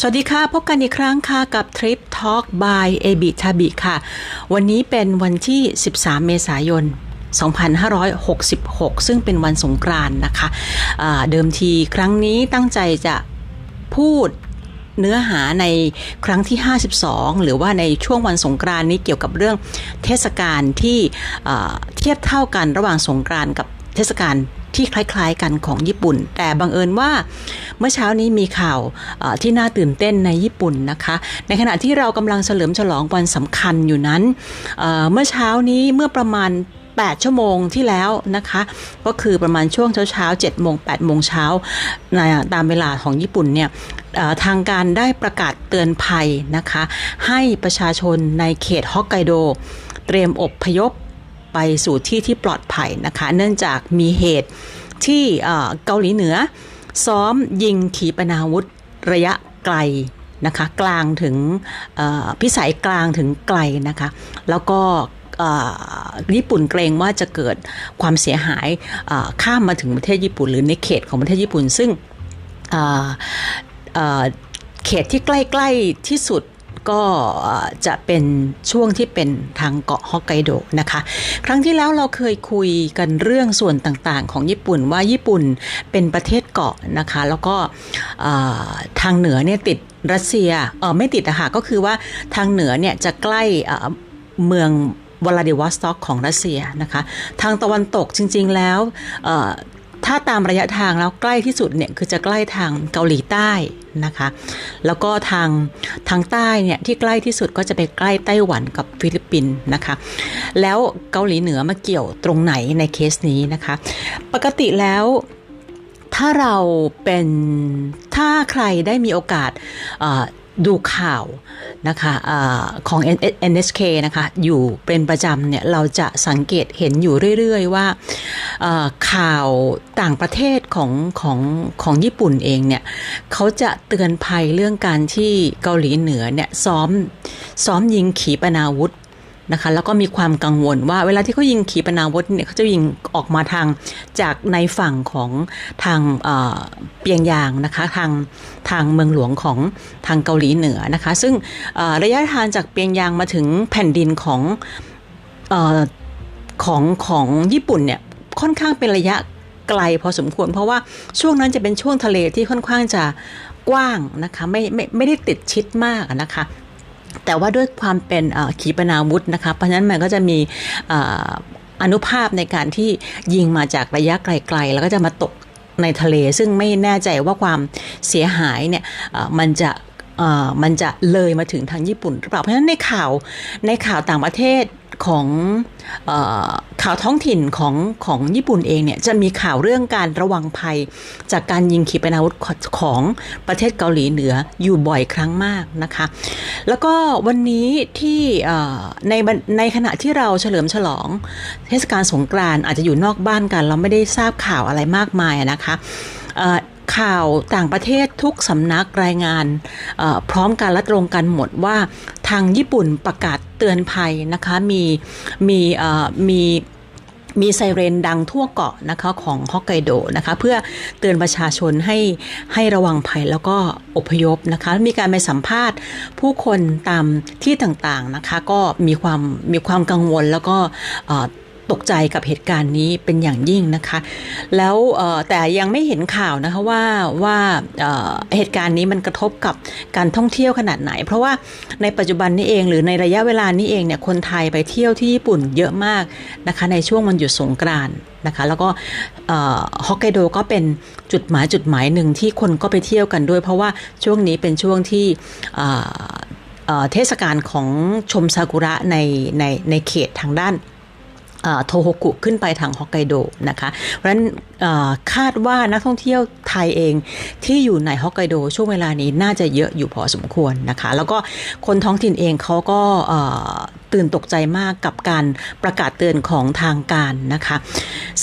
สวัสดีค่ะ พบกันอีกครั้งค่ะ กับ Trip Talk by a b i t a b i ค่ะ วันนี้เป็นวันที่ 13 เมษายน 2566 ซึ่งเป็นวันสงกรานต์นะคะะเดิมทีครั้งนี้ตั้งใจจะพูดเนื้อหาในครั้งที่ 52 หรือว่าในช่วงวันสงกรานต์นี้เกี่ยวกับเรื่องเทศกาลที่เทียบเท่ากันระหว่างสงกรานต์กับเทศกาล ที่คล้ายๆกันของญี่ปุ่น แต่บังเอิญว่าเมื่อเช้านี้มีข่าวที่น่าตื่นเต้นในญี่ปุ่นนะคะ ในขณะที่เรากำลังเฉลิมฉลองวันสำคัญอยู่นั้นเมื่อเช้านี้เมื่อประมาณ8 ชั่วโมงที่แล้วนะคะ ก็คือประมาณช่วงเช้าเช้า7โมง8โมงเช้าตามเวลาของญี่ปุ่นเนี่ยทางการได้ประกาศเตือนภัยนะคะ ให้ประชาชนในเขตฮอกไกโด เตรียมอบพยพ ไปสู่ที่ที่ปลอดภัยนะคะ เนื่องจากมีเหตุที่เกาหลีเหนือ ซ้อมยิงขีปนาวุธระยะไกลนะคะกลางถึงพิสัยกลางถึงไกลนะคะ แล้วก็ญี่ปุ่นเกรงว่าจะเกิดความเสียหายข้ามมาถึงประเทศญี่ปุ่น หรือในเขตของประเทศญี่ปุ่น ซึ่งเขตที่ใกล้ ๆ ที่สุด ก็จะเป็นช่วงที่เป็นทางเกาะฮอกไกโดนะคะ ครั้งที่แล้วเราเคยคุยกันเรื่องส่วนต่างๆ ของญี่ปุ่นว่าญี่ปุ่นเป็นประเทศเกาะนะคะ แล้วก็ทางเหนือเนี่ยติดรัสเซียเออไม่ติดอะค่ะก็คือว่าทางเหนือเนี่ยจะใกล้เมืองวลาดิวอสต็อกของรัสเซียนะคะ ทางตะวันตกจริงๆแล้ว ถ้าตามระยะทางแล้วใกล้ที่สุดเนี่ยคือจะใกล้ทางเกาหลีใต้นะคะ แล้วก็ทางทางใต้เนี่ยที่ใกล้ที่สุดก็จะไปใกล้ไต้หวันกับฟิลิปปินส์นะคะ แล้วเกาหลีเหนือมาเกี่ยวตรงไหนในเคสนี้นะคะ ปกติแล้วถ้าเราเป็นถ้าใครได้มีโอกาส ดูข่าวนะคะอของ NHK นะคะ อยู่เป็นประจำเนี่ยเราจะสังเกตเห็นอยู่เรื่อยๆ ว่าข่าวต่างประเทศของของของญี่ปุ่นเองเนี่ยเขาจะเตือนภัยเรื่องการที่เกาหลีเหนือเนี่ยซ้อมซ้อมยิงขีปนาวุธ นะคะ แล้วก็มีความกังวลว่าเวลาที่เขายิงขีปนาวุธเนี่ยเขาจะยิงออกมาทางจากในฝั่งของทางเปียงยางนะคะทางทางเมืองหลวงของทางเกาหลีเหนือนะคะ ซึ่งระยะทางจากเปียงยางมาถึงแผ่นดินของของของญี่ปุ่นเนี่ยค่อนข้างเป็นระยะไกลพอสมควร เพราะว่าช่วงนั้นจะเป็นช่วงทะเลที่ค่อนข้างจะกว้างนะคะไม่ไม่ไม่ได้ติดชิดมากนะคะ แต่ว่าด้วยความเป็นขีปนาวุธนะคะ เพราะฉะนั้นมันก็จะมีอนุภาพในการที่ยิงมาจากระยะไกลๆ แล้วก็จะมาตกในทะเล ซึ่งไม่แน่ใจว่าความเสียหายเนี่ยมันจะมันจะเลยมาถึงทางญี่ปุ่นหรือเปล่า เพราะฉะนั้นในข่าวในข่าวต่างประเทศ ของอข่าวท้องถิ่นของของญี่ปุ่นเองเนี่ยจะมีข่าวเรื่องการระวังภัย จากการยิงขีปนาวุธของประเทศเกาหลีเหนืออยู่บ่อยครั้งมากนะคะ แล้วก็วันนี้ที่ในในขณะที่เราเฉลิมฉลองเทศกาลสงกรานต์อาจจะอยู่นอกบ้านกัน เราไม่ได้ทราบข่าวอะไรมากมายนะคะ ข่าวต่างประเทศทุกสำนักรายงานพร้อมกันและตรงกันหมดว่าทางญี่ปุ่นประกาศเตือนภัยนะคะมีมีมีมีไซเรนดังทั่วเกาะนะคะของฮอกไกโดนะคะเพื่อเตือนประชาชนให้ให้ระวังภัยแล้วก็อพยพนะคะมีการไปสัมภาษณ์ผู้คนตามที่ต่างๆนะคะก็มีความมีความกังวลแล้วก็ ตกใจกับเหตุการณ์นี้เป็นอย่างยิ่งนะคะ แล้วแต่ยังไม่เห็นข่าวนะคะว่าว่าเหตุการณ์นี้มันกระทบกับการท่องเที่ยวขนาดไหน เพราะว่าในปัจจุบันนี้เอง หรือในระยะเวลานี้เองเนี่ยคนไทยไปเที่ยวที่ญี่ปุ่นเยอะมากนะคะในช่วงวันหยุดสงกรานต์นะคะแล้วก็ฮอกไกโดก็เป็นจุดหมายจุดหมายหนึ่งที่คนก็ไปเที่ยวกันด้วย เพราะว่าช่วงนี้เป็นช่วงที่เทศกาลของชมซากุระในในในเขตทางด้าน โทโฮกุขึ้นไปทางฮอกไกโดนะคะ เพราะฉะนั้นคาดว่านักท่องเที่ยวไทยเองที่อยู่ในฮอกไกโดช่วงเวลานี้น่าจะเยอะอยู่พอสมควรนะคะ แล้วก็คนท้องถิ่นเองเขาก็ตื่นตกใจมากกับการประกาศเตือนของทางการนะคะ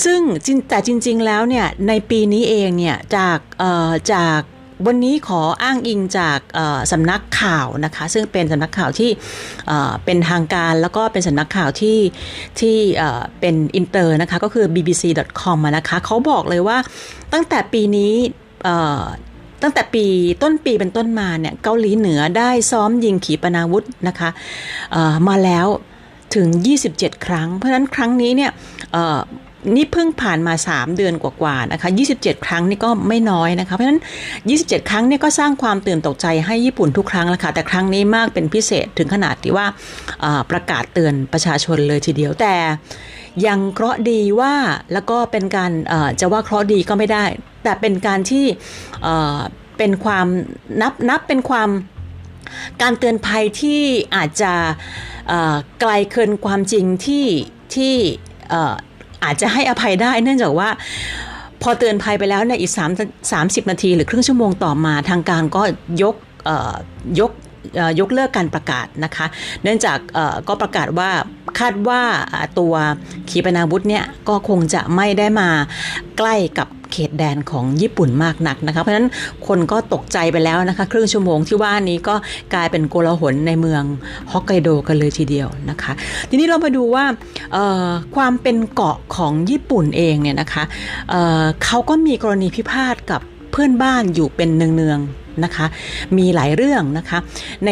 ซึ่งแต่จริง ๆ แล้วเนี่ยในปีนี้เองเนี่ยจากจาก วันนี้ขออ้างอิงจากสำนักข่าวนะคะ ซึ่งเป็นสำนักข่าวที่เป็นทางการแล้วก็เป็นสำนักข่าวที่ที่เป็นอินเตอร์นะคะ ก็คือ bbc.com นะคะเขาบอกเลยว่าตั้งแต่ปีนี้ตั้งแต่ปีต้นปีเป็นต้นมาเนี่ยเกาหลีเหนือได้ซ้อมยิงขีปนาวุธนะคะมาแล้วถึง 27 ครั้ง เพราะฉะนั้นครั้งนี้เนี่ย นี่เพิ่งผ่านมา 3 เดือนกว่าๆนะคะ 27 ครั้งนี่ก็ไม่น้อยนะคะ เพราะฉะนั้น 27 ครั้งเนี่ยก็สร้างความตื่นตกใจให้ญี่ปุ่นทุกครั้งแล้วค่ะ แต่ครั้งนี้มากเป็นพิเศษถึงขนาดที่ว่าประกาศเตือนประชาชนเลยทีเดียวแต่ยังเคราะห์ดีว่าแล้วก็เป็นการจะว่าเคราะห์ดีก็ไม่ได้ แต่เป็นการที่เป็นความนับนับเป็นความการเตือนภัยที่อาจจะไกลเกินความจริงที่ที่ อาจจะให้อภัยได้เนื่องจากว่า พอเตือนภัยไปแล้วเนี่ยอีก3 30 นาที หรือครึ่งชั่วโมงต่อมาทางการก็ยกยกยกเลิกการประกาศนะคะ เนื่องจากก็ประกาศว่าคาดว่าอ่าตัวขีปนาวุธเนี่ยก็คงจะไม่ได้มาใกล้กับ เขตแดนของญี่ปุ่นมากนักนะคะเพราะฉะนั้นคนก็ตกใจไปแล้วนะคะ ครึ่งชั่วโมงที่ว่านี้ก็กลายเป็นโกลาหลในเมืองฮอกไกโดกันเลยทีเดียวนะคะ ทีนี้เรามาดูว่าความเป็นเกาะของญี่ปุ่นเองเนี่ยนะคะเเขาก็มีกรณีพิพาทกับเพื่อนบ้านอยู่เป็นเนืองๆนะคะ มีหลายเรื่องนะคะ ใน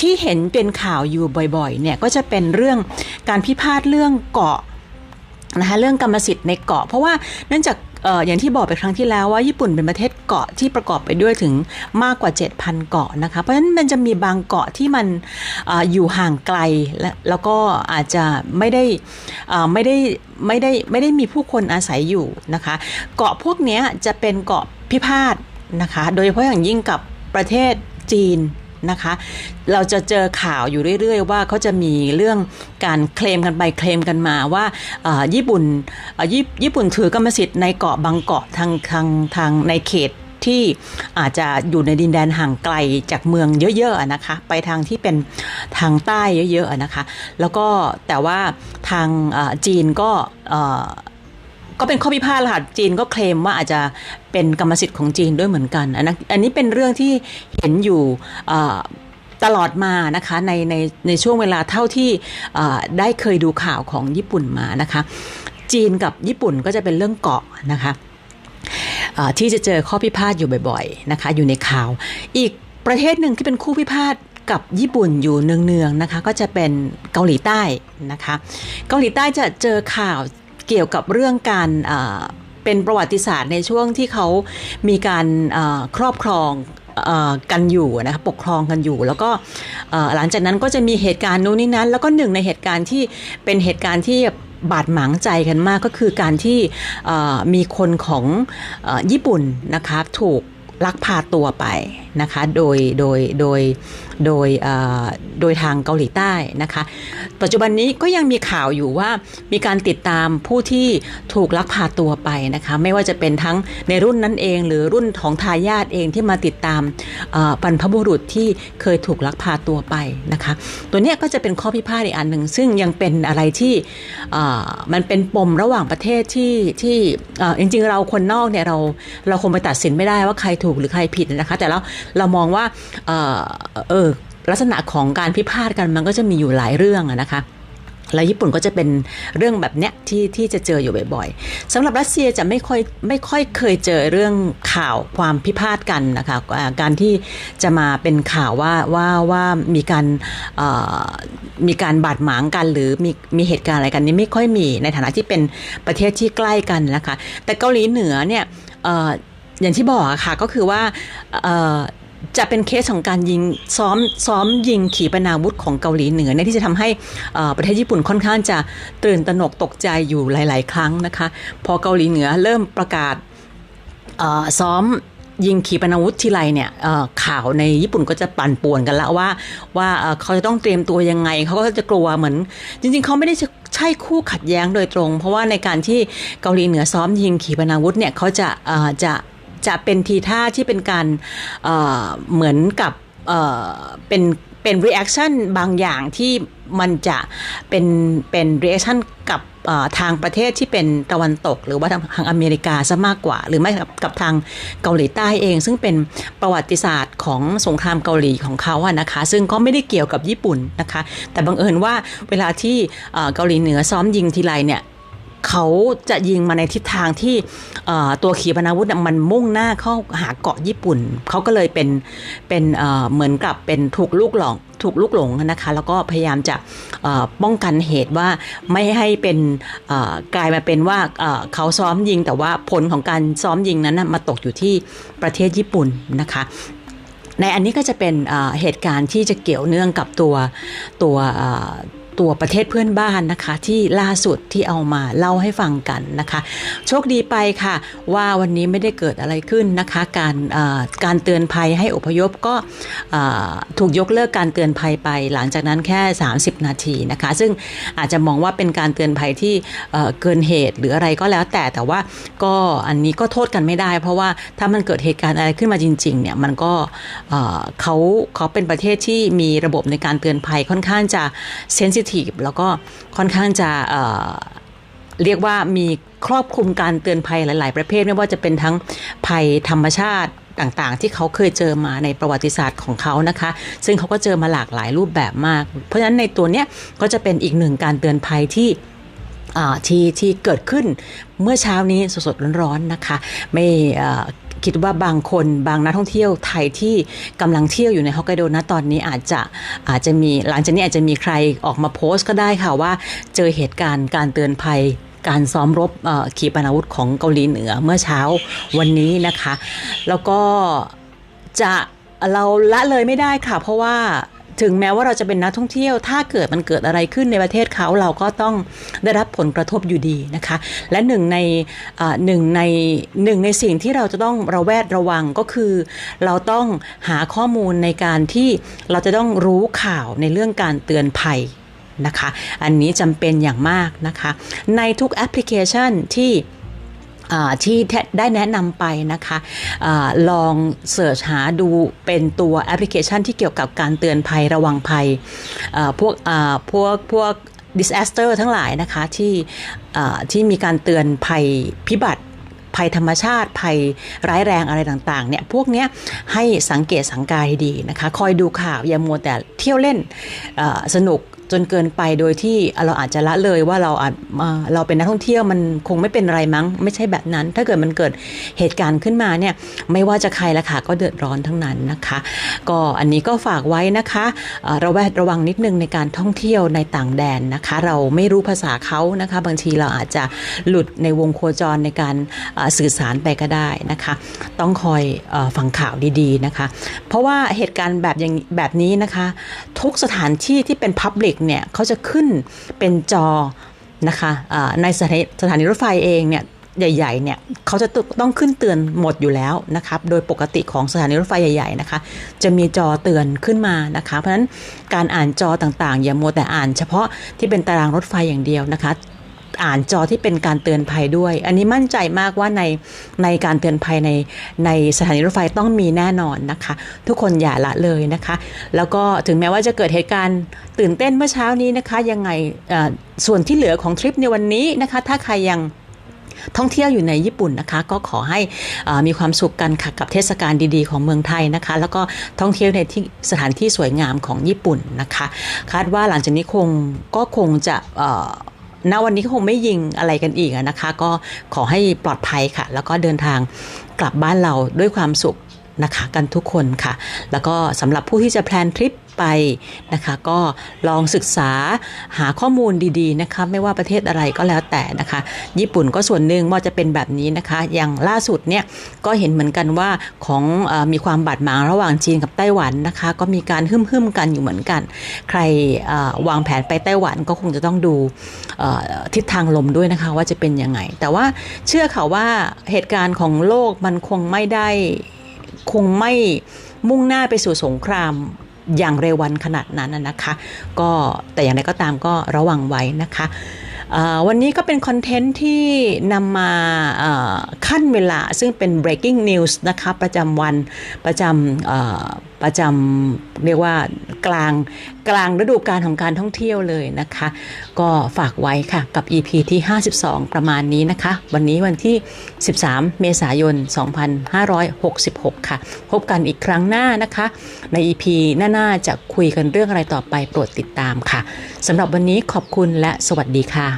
ที่เห็นเป็นข่าวอยู่บ่อยๆเนี่ยก็จะเป็นเรื่องการพิพาทเรื่องเกาะ นะคะเรื่องกรรมสิทธิ์ในเกาะ เพราะว่าเนื่องจากอย่างที่บอกไปครั้งที่แล้วว่าญี่ปุ่นเป็นประเทศเกาะที่ประกอบไปด้วยถึงมากกว่า 7,000 เกาะนะคะเพราะฉะนั้นมันจะมีบางเกาะที่มันออยู่ห่างไกลและแล้วก็อาจจะไม่ได้เอ่อไม่ได้ไม่ได้ไม่ได้มีผู้คนอาศัยอยู่นะคะ เกาะพวกนี้จะเป็นเกาะพิพาทนะคะ โดยเฉพาะอย่างยิ่งกับประเทศจีน นะคะ เราจะเจอข่าวอยู่เรื่อย ๆ ว่าเขาจะมีเรื่องการเคลมกันไปเคลมกันมาว่าญี่ปุ่นญี่ญี่ปุ่นถือกรรมสิทธิ์ในเกาะบางเกาะทางทางทางในเขตที่อาจจะอยู่ในดินแดนห่างไกลจากเมืองเยอะๆนะคะ ไปทางที่เป็นทางใต้เยอะๆนะคะ แล้วก็แต่ว่าทางจีนก็ ก็เป็นข้อพิพาทละค่ะจีนก็เคลมว่าอาจจะเป็นกรรมสิทธิ์ของจีนด้วยเหมือนกัน อันนั้นอันนี้เป็นเรื่องที่เห็นอยู่ตลอดมานะคะในในในช่วงเวลาเท่าที่ได้เคยดูข่าวของญี่ปุ่นมานะคะ จีนกับญี่ปุ่นก็จะเป็นเรื่องเกาะนะคะที่จะเจอข้อพิพาทอยู่บ่อยๆนะคะอยู่ในข่าว อีกประเทศหนึ่งที่เป็นคู่พิพาทกับญี่ปุ่นอยู่เนืองๆนะคะก็จะเป็นเกาหลีใต้นะคะ เกาหลีใต้จะเจอข่าว เกี่ยวกับเรื่องการเป็นประวัติศาสตร์ในช่วงที่เขามีการครอบครองกันอยู่นะคะปกครองกันอยู่ แล้วก็หลังจากนั้นก็จะมีเหตุการณ์นู้นนี่นั้น แล้วก็หนึ่งในเหตุการณ์ที่เป็นเหตุการณ์ที่บาดหมางใจกันมากก็คือการที่มีคนของอญี่ปุ่นนะคะถูกลักพาตัวไป นะคะ โดยโดยโดยโดยโดยทางเกาหลีใต้นะคะ ปัจจุบันนี้ก็ยังมีข่าวอยู่ว่ามีการติดตามผู้ที่ถูกลักพาตัวไปนะคะ ไม่ว่าจะเป็นทั้งในรุ่นนั้นเอง หรือรุ่นของทายาทเองที่มาติดตามบรรพบุรุษที่เคยถูกลักพาตัวไปนะคะ ตัวนี้ก็จะเป็นข้อพิพาทอีกอันหนึ่งซึ่งยังเป็นอะไรที่มันเป็นปมระหว่างประเทศที่ที่จริงๆเราคนนอกเนี่ยเราเราคงไปตัดสินไม่ได้ว่าใครถูกหรือใครผิดนะคะ แต่เราเรามองว่าเออเออลักษณะของการพิพาทกันมันก็จะมีอยู่หลายเรื่องนะคะแล้วญี่ปุ่นก็จะเป็นเรื่องแบบเนี้ยที่ที่จะเจออยู่บ่อยๆสำหรับรัสเซียจะไม่ค่อยไม่ค่อยเคยเจอเรื่องข่าวความพิพาทกันนะคะการที่จะมาเป็นข่าวว่าว่าว่ามีการมีการบาดหมางกัน หรือมีมีเหตุการณ์อะไรกันนี่ไม่ค่อยมีในฐานะที่เป็นประเทศที่ใกล้กันนะคะแต่เกาหลีเหนือเนี่ย อย่างที่บอกอะค่ะก็คือว่าจะเป็นเคสของการยิงซ้อมซ้อมยิงขีปนาวุธของเกาหลีเหนือเนี่ยที่จะทำให้ประเทศญี่ปุ่นค่อนข้างจะตื่นตระหนกตกใจอยู่หลาย ๆ ครั้งนะคะ พอเกาหลีเหนือเริ่มประกาศซ้อมยิงขีปนาวุธทีไรเนี่ยข่าวในญี่ปุ่นก็จะปั่นป่วนกันละว่า ว่าเขาจะต้องเตรียมตัวยังไง เขาก็จะกลัวเหมือน จริง ๆ เขาไม่ได้ใช่คู่ขัดแย้งโดยตรง เพราะว่าในการที่เกาหลีเหนือซ้อมยิงขีปนาวุธเนี่ยเขาจะจะ จะเป็นทีท่าที่เป็นการเเหมือนกับเเป็นเป็น reaction บางอย่างที่มันจะเป็นเป็น reaction กับทางประเทศที่เป็นตะวันตก หรือว่าทางอเมริกาซะมากกว่า หรือไม่กับกับทางเกาหลีใต้เอง ซึ่งเป็นประวัติศาสตร์ของสงครามเกาหลีของเขาอะนะคะ ซึ่งก็ไม่ได้เกี่ยวกับญี่ปุ่นนะคะ แต่บังเอิญว่าเวลาที่เกาหลีเหนือซ้อมยิงทีไรเนี่ย เขาจะยิงมาในทิศทางที่ตัวขีปนาวุธมันมุ่งหน้าเข้าหาเกาะญี่ปุ่น เขาก็เลยเป็นเป็นเหมือนกับเป็นถูกลูกหลงถูกลูกหลงนะคะ แล้วก็พยายามจะป้องกันเหตุว่าไม่ให้เป็นกลายมาเป็นว่าเขาซ้อมยิงแต่ว่าผลของการซ้อมยิงนั้นมาตกอยู่ที่ประเทศญี่ปุ่นนะคะในอันนี้ก็จะเป็นเหตุการณ์ที่จะเกี่ยวเนื่องกับตัวตัว ตัวประเทศเพื่อนบ้านนะคะ ที่ล่าสุดที่เอามาเล่าให้ฟังกันนะคะ โชคดีไปค่ะ ว่าวันนี้ไม่ได้เกิดอะไรขึ้นนะคะ การการเตือนภัยให้อพยพก็ถูกยกเลิกการเตือนภัยไป หลังจากนั้นแค่ 30 นาทีนะคะ ซึ่งอาจจะมองว่าเป็นการเตือนภัยที่เกินเหตุหรืออะไรก็แล้วแต่แต่ว่าก็อันนี้ก็โทษกันไม่ได้ เพราะว่าถ้ามันเกิดเหตุการณ์อะไรขึ้นมาจริงๆเนี่ยมันก็เอ่อเขาเขาเป็นประเทศที่มีระบบในการเตือนภัยค่อนข้างจะเซนซิทีฟแล้วก็ค่อนข้างจะเเรียกว่ามีครอบคลุมการเตือนภัยหลาย ๆ ประเภท ไม่ว่าจะเป็นทั้งภัยธรรมชาติต่างๆ ที่เขาเคยเจอมาในประวัติศาสตร์ของเขานะคะ ซึ่งเขาก็เจอมาหลากหลายรูปแบบมาก เพราะฉะนั้นในตัวเนี้ยก็จะเป็นอีกหนึ่งการเตือนภัยที่ที่ที่เกิดขึ้นเมื่อเช้านี้สดๆร้อนๆนะคะ ไม่ คิดว่าบางคนบางนักท่องเที่ยวไทยที่กำลังเที่ยวอยู่ในฮอกไกโดนะตอนนี้อาจจะอาจจะมีหลังจากนี้อาจจะมีใครออกมาโพสต์ก็ได้ค่ะว่าเจอเหตุการณ์การเตือนภัยการซ้อมรบขีปนาวุธของเกาหลีเหนือเมื่อเช้าวันนี้นะคะ แล้วก็จะเราละเลยไม่ได้ค่ะ เพราะว่า ถึงแม้ว่าเราจะเป็นนักท่องเที่ยว ถ้าเกิดมันเกิดอะไรขึ้นในประเทศเขาเราก็ต้องได้รับผลกระทบอยู่ดีนะคะ และหนึ่งในหนึ่งในหนึ่งในสิ่งที่เราจะต้องระแวดระวังก็คือ เราต้องหาข้อมูลในการที่เราจะต้องรู้ข่าวในเรื่องการเตือนภัยนะคะ อันนี้จำเป็นอย่างมากนะคะ ในทุกแอปพลิเคชันที่ ที่ได้แนะนำไปนะคะอาลองเสิร์ชหาดูเป็นตัวแอปพลิเคชันที่เกี่ยวกับการเตือนภัยระวังภัยพวกพวกพวก disaster ทั้งหลายนะคะที่ที่มีการเตือนภัยพิบัติภัยธรรมชาติภัยร้ายแรงอะไรต่างๆเนี่ยพวกเนี้ยให้สังเกตสังกายดีนะคะ คอยดูข่าวอย่ามัวแต่เที่ยวเล่นสนุก จนเกินไปโดยที่เราอาจจะละเลยว่าเราอาจเราเป็นนักท่องเที่ยวมันคงไม่เป็นไรมั้ง ไม่ใช่แบบนั้น ถ้าเกิดมันเกิดเหตุการณ์ขึ้นมาเนี่ยไม่ว่าจะใครละค่ะก็เดือดร้อนทั้งนั้นนะคะ ก็อันนี้ก็ฝากไว้นะคะเระแวดระวังนิดนึงในการท่องเที่ยวในต่างแดนนะคะ เราไม่รู้ภาษาเขานะคะ บางทีเราอาจจะหลุดในวงโคจรในการสื่อสารไปก็ได้นะคะ ต้องคอยอฟังข่าวดีๆนะคะ เพราะว่าเหตุการณ์แบบอย่างแบบนี้นะคะ ทุกสถานที่ที่เป็นพับลิกเนี่ยเขาจะขึ้นเป็นจอนะคะในสถานีสถานีรถไฟเองเนี่ยใหญ่ๆเนี่ยเขาจะต้องขึ้นเตือนหมดอยู่แล้วนะครับโดยปกติของสถานีรถไฟใหญ่ๆนะคะ จะมีจอเตือนขึ้นมานะคะ เพราะฉะนั้นการอ่านจอต่างๆ อย่ามัวแต่อ่านเฉพาะที่เป็นตารางรถไฟอย่างเดียวนะคะ อ่านจอที่เป็นการเตือนภัยด้วย อันนี้มั่นใจมากว่าในในการเตือนภัยในในสถานีรถไฟต้องมีแน่นอนนะคะ ทุกคนอย่าละเลยนะคะ แล้วก็ถึงแม้ว่าจะเกิดเหตุการณ์ตื่นเต้นเมื่อเช้านี้นะคะ ยังไงส่วนที่เหลือของทริปในวันนี้นะคะ ถ้าใครยังท่องเที่ยวอยู่ในญี่ปุ่นนะคะ ก็ขอให้มีความสุขกันค่ะกับเทศกาลดีๆ ของเมืองไทยนะคะ แล้วก็ท่องเที่ยวในที่สถานที่สวยงามของญี่ปุ่นนะคะ คาดว่าหลังจากนี้คงก็คงจะ ณวันนี้ก็คงไม่ยิงอะไรกันอีกนะคะ ก็ขอให้ปลอดภัยค่ะ แล้วก็เดินทางกลับบ้านเราด้วยความสุขนะคะกันทุกคนค่ะ แล้วก็สำหรับผู้ที่จะแพลนทริป ไปนะคะ ก็ลองศึกษาหาข้อมูลดีๆนะคะ ไม่ว่าประเทศอะไรก็แล้วแต่นะคะ ญี่ปุ่นก็ส่วนหนึ่งว่าจะเป็นแบบนี้นะคะ อย่างล่าสุดเนี่ยก็เห็นเหมือนกันว่าของอมีความบาดหมางระหว่างจีนกับไต้หวันนะคะ ก็มีการหึ่มๆกันอยู่เหมือนกัน ใครวางแผนไปไต้หวันก็คงจะต้องดูทิศทางลมด้วยนะคะว่าจะเป็นยังไง แต่ว่าเชื่อค่ะว่าเหตุการณ์ของโลกมันคงไม่ได้คงไม่มุ่งหน้าไปสู่สงคราม อย่างเร็ววันขนาดนั้นนะคะ ก็แต่อย่างไรก็ตามก็ระวังไว้นะคะ วันนี้ก็เป็นคอนเทนต์ที่นำมาขั้นเวลาซึ่งเป็น breaking news นะคะประจำวันประจำประจำเรียกว่ากลางกลางฤดูกาลของการท่องเที่ยวเลยนะคะ ก็ฝากไว้ค่ะกับ EP ที่ 52 ประมาณนี้นะคะ วันนี้วันที่ 13 เมษายน 2566 ค่ะ พบกันอีกครั้งหน้านะคะ ใน EP หน้า ๆ จะคุยกันเรื่องอะไรต่อไปโปรดติดตามค่ะสำหรับวันนี้ขอบคุณและสวัสดีค่ะ